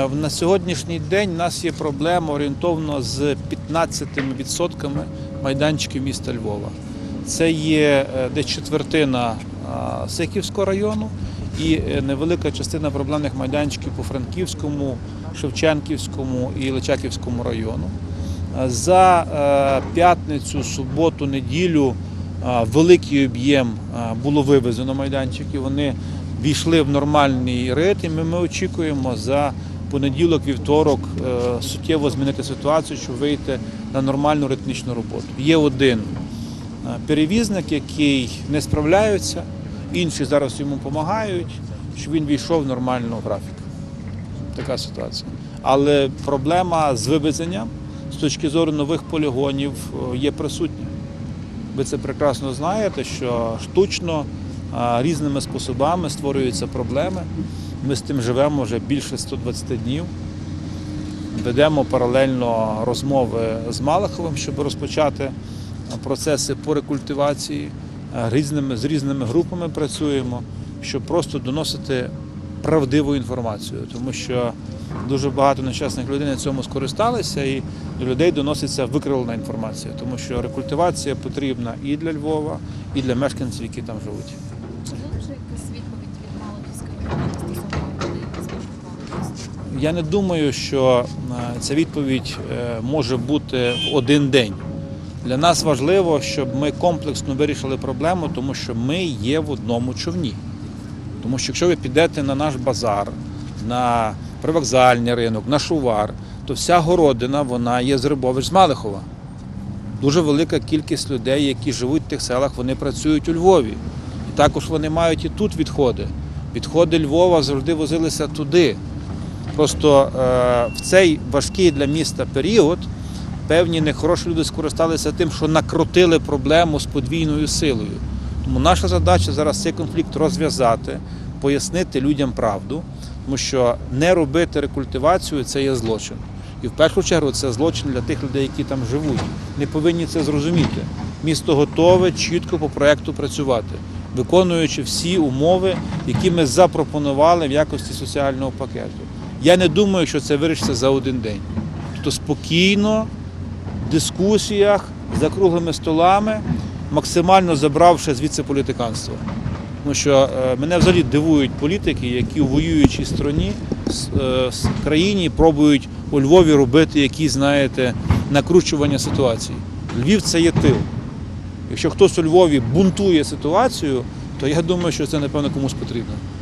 Е, На сьогоднішній день у нас є проблема орієнтовно з 15% майданчиків міста Львова. Це є е, десь четвертина а, Сихівського району і е, невелика частина проблемних майданчиків по Франківському, Шевченківському і Личаківському району. Е, За е, п'ятницю, суботу, неділю е, великий об'єм е, було вивезено майданчиків. Вони війшли в нормальний ритм. і Ми очікуємо за понеділок, вівторок е, суттєво змінити ситуацію, щоб вийти на нормальну ритмічну роботу. Є один е, перевізник, який не справляється, інші зараз йому допомагають, щоб він війшов в нормальну графіку. Така ситуація. Але проблема з вивезенням з точки зору нових полігонів е, є присутня. Ви це прекрасно знаєте, що штучно різними способами створюються проблеми. Ми з тим живемо вже більше 120 днів. Ведемо паралельно розмови з Малаховим, щоб розпочати процеси по рекультивації. Різними, з різними групами працюємо, щоб просто доносити правдиву інформацію, тому що дуже багато нещасних людей на цьому скористалися, і до людей доноситься викривлена інформація, тому що рекультивація потрібна і для Львова, і для мешканців, які там живуть. Я не думаю, що е, ця відповідь е, може бути в один день. Для нас важливо, щоб ми комплексно вирішили проблему, тому що ми є в одному човні. Тому що якщо ви підете на наш базар, на привокзальний ринок, на шувар, то вся городина вона є з Рибович з Малихова. Дуже велика кількість людей, які живуть в тих селах, вони працюють у Львові. І також вони мають і тут відходи. Відходи Львова завжди возилися туди. Просто е, в цей важкий для міста період певні нехороші люди скористалися тим, що накрутили проблему з подвійною силою. Тому наша задача зараз цей конфлікт розв'язати, пояснити людям правду, тому що не робити рекультивацію це є злочин. І в першу чергу це злочин для тих людей, які там живуть. Не повинні це зрозуміти. Місто готове чітко по проекту працювати, виконуючи всі умови, які ми запропонували в якості соціального пакету. Я не думаю, що це вирішиться за один день. Тобто спокійно, в дискусіях, за круглими столами, максимально забравши звідси політиканство. Тому що е, мене взагалі дивують політики, які у воюючій стороні е, країні пробують у Львові робити якісь, знаєте, накручування ситуації. Львів це є тил. Якщо хтось у Львові бунтує ситуацію, то я думаю, що це напевно комусь потрібно.